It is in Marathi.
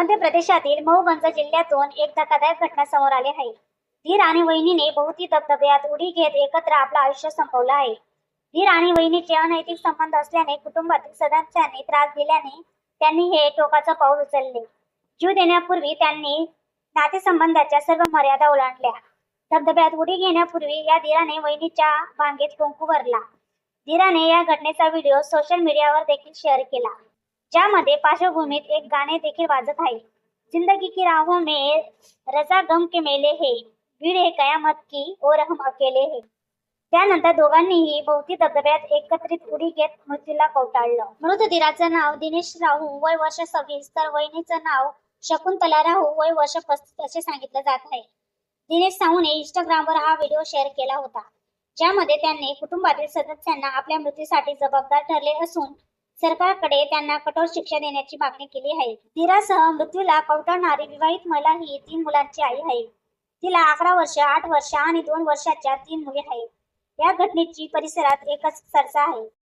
मध्य प्रदेशातील मऊगंज जिल्ह्यातून एक धक्कादायक घटना समोर आली आहे. धीर आणि वहिनीने बहुती धबधब्यात उडी घेत एकत्र आपलं आयुष्य संपवलं आहे. धीर आणि वहिनीचे अनैतिक संबंध असल्याने कुटुंबातील सदस्यांनी त्रास दिल्याने त्यांनी हे टोकाचं पाऊल उचलले. जीव देण्यापूर्वी त्यांनी नातेसंबंधाच्या सर्व मर्यादा ओलांडल्या. धबधब्यात उडी घेण्यापूर्वी या धीराने वहिनीच्या भांगेत कुंकू भरला. धीराने या घटनेचा व्हिडिओ सोशल मीडियावर देखील शेअर केला. ज्यामध्ये पार्श्वभूमीत एक गाणे देखील वाजत आहे. जिंदगी की राहों में रजा गम के मेले हे. भीड़ हे कयामत की और हम अकेले हे. त्यानंतर दोघांनीही भोवती धबधब्यात एकत्रित उडी घेत मृत्यूला कवटाळलं. मृतधीराचं नाव दिनेश राहू वय वर्ष सव्वीस. तर वहिनीचं नाव शकुंतला राहू वय वर्ष पस्तीस असे सांगितलं जात आहे. दिनेश साहूने इंस्टाग्रामवर हा व्हिडिओ शेअर केला होता. ज्यामध्ये त्यांनी कुटुंबातील सदस्यांना आपल्या मृत्यूसाठी जबाबदार ठरले असून सरकारकडे त्यांना कठोर शिक्षा देण्याची मागणी केली आहे. धीरासह मृत्यूला कवटाळणारी विवाहित महिला ही तीन मुलांची आई आहे. तिला अकरा वर्ष आठ वर्ष आणि दोन वर्षाच्या तीन मुली आहेत. या घटनेची परिसरात एकच चर्चा आहे.